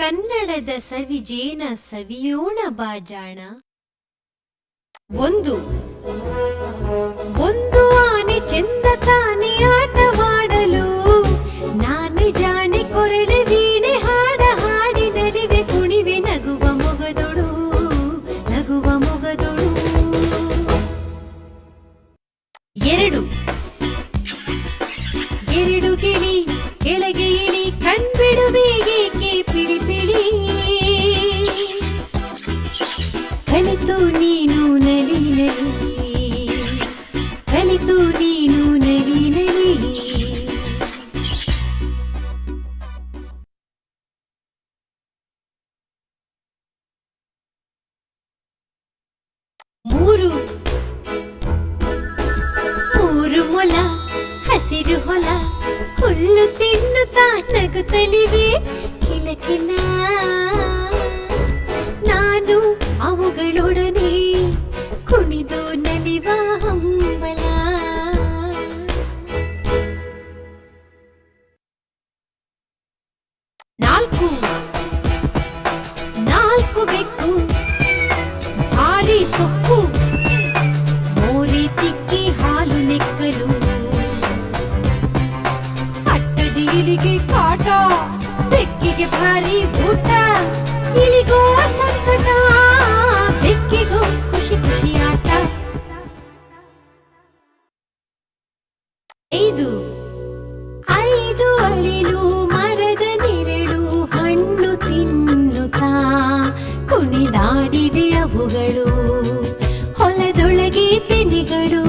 ಕನ್ನಡದ ಸವಿಜೇನ ಸವಿಯೋಣ ಬಾಜಾಣ. ಒಂದು. ಒಂದು ಆನೆ ಚೆಂದ ತಾನೆ ಆಟವಾಡಲು ನಾನೆ ಜಾಣೆ ಕೊರಳೆ ವೀಣೆ ಹಾಡ ಹಾಡಿ ನಲಿವೆ ಕುಣಿವೆ ನಗುವ ಮೊಗದೊಳು. ನಗುವ ಮೊಗದೊಳು. ಎರಡು. ಎರಡು ಗಿಳಿ, ಕೆಳಗೆ ಇಳಿ, ಕಣ್ಬಿಡುವೆ. ಮೂರು ಮೂರು ಮೊಲ, ಹಸಿರು ಹೊಲ, ಹುಲ್ಲು ತಿನ್ನುತ್ತಾ ನಗುತ್ತಲಿವೆ ಕಿಲ ಕಿಲ ನಾನು ಅವುಗಳೊಡನೆ ಕುಣಿದು ನಲಿವ ಹಂಬಲ. ನಾಲ್ಕು. ನಾಲ್ಕು ಬೆಕ್ಕು, ಭಾರಿ ಸೊಕ್ಕು. ಇಲಿಗೆ ಕಾಟ, ಬೆಕ್ಕಿಗೆ ಭಾರಿ ಊಟ, ಇಲಿಗೋ ಸಂಕಟ ಬೆಕ್ಕಿಗೂ ಖುಷಿ ಖುಷಿ ಆಟ. ಐದು. ಐದು ಅಳಿಲು, ಮರದ ನೆರಳು, ಹಣ್ಣು ತಿನ್ನುತ್ತಾ ಕುಣಿದಾಡಿವೆ ಅವುಗಳು. ಹೊಲದೊಳಗೆ ತೆನೆಗಳು